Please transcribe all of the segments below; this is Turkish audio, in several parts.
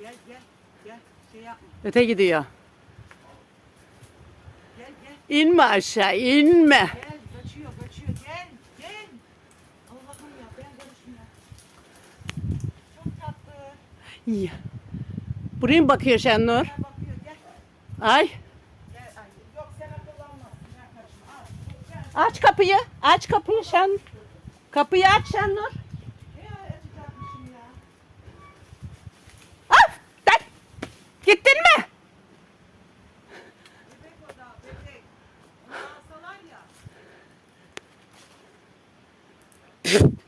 Gel gel gel. Şey yapma. Öte gidiyor. Gel gel. İnme aşağı inme. Gel kaçıyor kaçıyor. Gel gel. Allah'ım ya ben karışmıyorum. Çok tatlı. Ya. Buraya mı bakıyor Şenur? Ben bakıyor gel. Ay. Gel. Ay, yok sen akıllanmazsın. Ben karışma. Al. Gel. Aç kapıyı. Aç kapıyı Şen. Kapıyı aç Şenur. you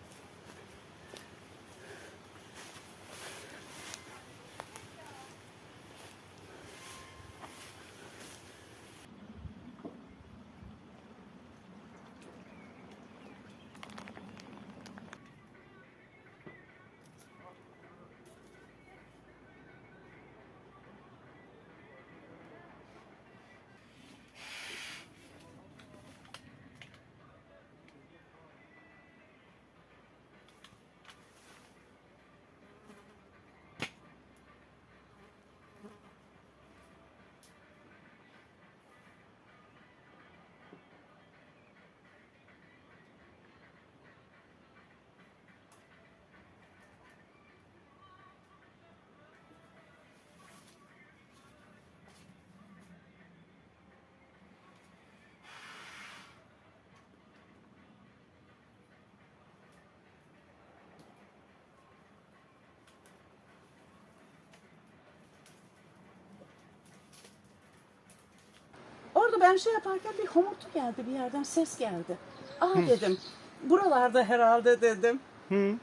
Orada ben şey yaparken bir homurtu geldi bir yerden ses geldi. Aa dedim. Buralarda herhalde dedim.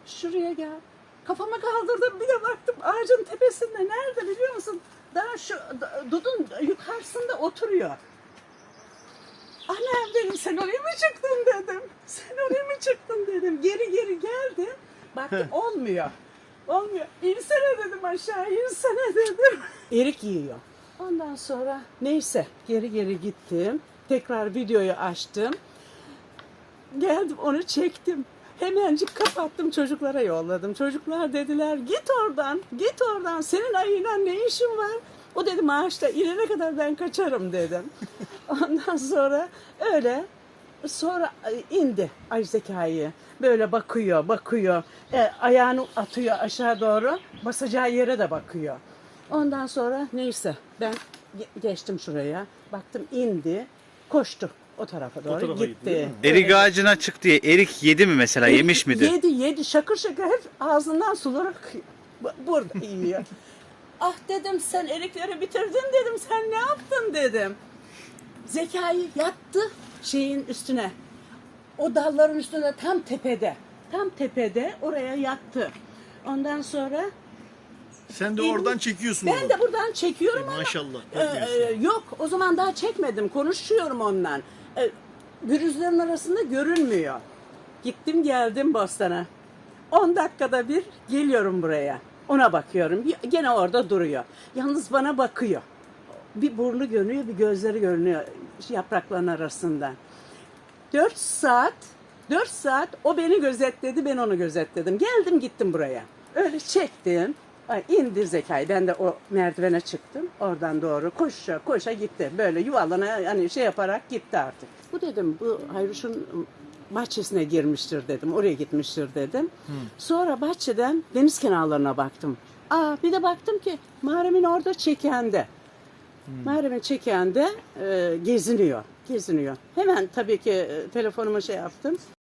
Şuraya gel. Kafamı kaldırdım bir de baktım ağacın tepesinde nerede biliyor musun? Daha şu da- dudun yukarısında oturuyor. Annem dedim sen oraya mı çıktın dedim. Sen oraya mı çıktın dedim. Geri geri geldi. Baktım olmuyor. Olmuyor. İnsene dedim aşağı insene dedim. Erik yiyor. Ondan sonra neyse geri geri gittim. Tekrar videoyu açtım. Geldim onu çektim. Hemencik kapattım çocuklara yolladım. Çocuklar dediler git oradan git oradan senin ayıyla ne işin var? O dedi maaşta inene kadar ben kaçarım dedim. Ondan sonra öyle sonra indi ay zekayı. Böyle bakıyor bakıyor. E, ayağını atıyor aşağı doğru. Basacağı yere de bakıyor. Ondan sonra neyse ben ge- geçtim şuraya. Baktım indi. Koştu o tarafa doğru tarafa gitti, değil gitti. mi? Erik ağacına çık diye erik yedi mi mesela yemiş miydi? Yedi yedi şakır şakır hep ağzından sular akıyor. Bu- Burada yiyor. ah dedim sen erikleri bitirdin dedim sen ne yaptın dedim. Zekayı yattı şeyin üstüne. O dalların üstüne tam tepede. Tam tepede oraya yattı. Ondan sonra Sen de oradan çekiyorsun ben onu. de buradan çekiyorum ama Maşallah. e, e, yok o zaman daha çekmedim. Konuşuyorum ondan. E, bürüzlerin arasında görünmüyor. Gittim geldim Bostan'a. 10 dakikada bir geliyorum buraya. Ona bakıyorum. Y- Gene orada duruyor. Yalnız bana bakıyor. Bir burnu görünüyor, bir gözleri görünüyor yaprakların arasından. 4 saat, 4 saat o beni gözetledi, ben onu gözetledim. Geldim gittim buraya. Öyle çektim. Ay, indi zekayı. Ben de o merdivene çıktım. Oradan doğru koşa koşa gitti. Böyle yuvalana hani şey yaparak gitti artık. Bu dedim bu Hayruş'un bahçesine girmiştir dedim. Oraya gitmiştir dedim. Sonra bahçeden deniz kenarlarına baktım. Aa bir de baktım ki mağaremin orada çekende. Mağaremin çekende e, geziniyor. Geziniyor. Hemen tabii ki e, telefonuma şey yaptım.